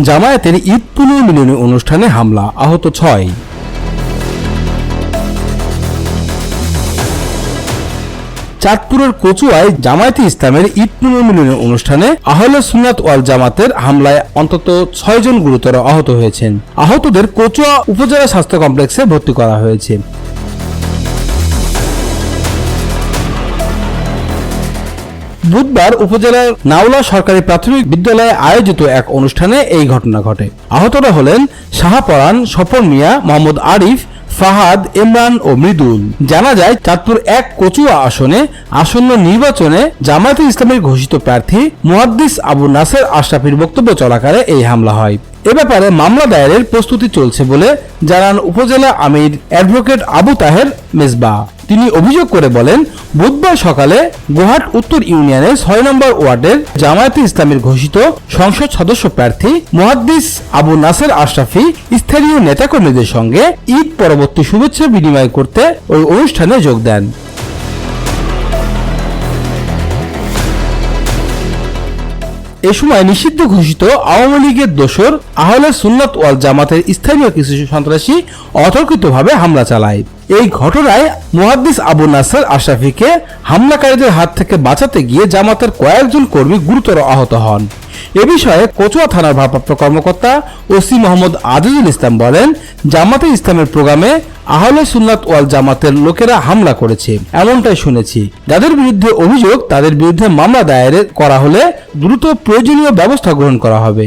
জামায়াতের ঈদ পুনর্মিলনী অনুষ্ঠানে হামলা, আহত ছয়। চাঁদপুরের কচুয়ায় জামায়াতে ইসলামের ঈদ পুনর্মিলনী অনুষ্ঠানে আহলে সুনাত ওয়াল জামাতের হামলায় অন্তত ছয়জন গুরুতর আহত হয়েছেন। আহতদের কচুয়া উপজেলা স্বাস্থ্য কমপ্লেক্সে ভর্তি করা হয়েছে। বুধবার উপজেলার নাওলা সরকারি প্রাথমিক বিদ্যালয়ে আয়োজিত এক অনুষ্ঠানে এই ঘটনা ঘটে। আহতরা হলেন শাহপরান স্বপন মিয়া, মোহাম্মদ আরিফ, ফাহাদ, ইমরান ও মৃদুল। জানা যায়, চাঁদপুর এক কচুয়া আসনে আসন্ন নির্বাচনে জামায়াতে ইসলামের ঘোষিত প্রার্থী মুহাদ্দিস আবু নাসের আশরাফির বক্তব্য চলাকালে এই হামলা হয়। এ ব্যাপারে মামলা দায়েরের প্রস্তুতি চলছে বলে জানান উপজেলা আমির অ্যাডভোকেট আবু তাহের মেজবা। তিনি অভিযোগ করে বলেন, বুধবার সকালে গোহাট উত্তর ইউনিয়নের ছয় নম্বর ওয়ার্ডের জামায়াতে ইসলামের ঘোষিত সংসদ সদস্য প্রার্থী মোহাদ্দিস আবু নাসের আশরাফি স্থানীয় নেতাকর্মীদের সঙ্গে ঈদ পরবর্তী শুভেচ্ছা বিনিময় করতে ওই অনুষ্ঠানে যোগ দেন। এ সময় নিষিদ্ধ ঘোষিত আওয়ামী লীগের দোসর আহলে সুন্নত ওয়াল জামাতের স্থানীয় কিছু সন্ত্রাসী অতর্কিতভাবে হামলা চালায়। এই ঘটনায় মুহাদ্দিস আবু নাসার আশরাফিকে হামলাকারীদের হাত থেকে বাঁচাতে গিয়ে জামাতের কয়েকজন কর্মী গুরুতর আহত হন। এ বিষয়ে কচুয়া থানার ভারপ্রাপ্ত কর্মকর্তা ওসি মোহাম্মদ আজিজুল ইসলাম বলেন, জামাতে ইসলামের প্রোগ্রামে আহলে সুন্নাত ওয়াল জামাতের লোকেরা হামলা করেছে। এমনটাই শুনেছি। যাদের বিরুদ্ধে অভিযোগ, তাদের বিরুদ্ধে মামলা দায়ের করা হলে দ্রুত প্রয়োজনীয় ব্যবস্থা গ্রহণ করা হবে।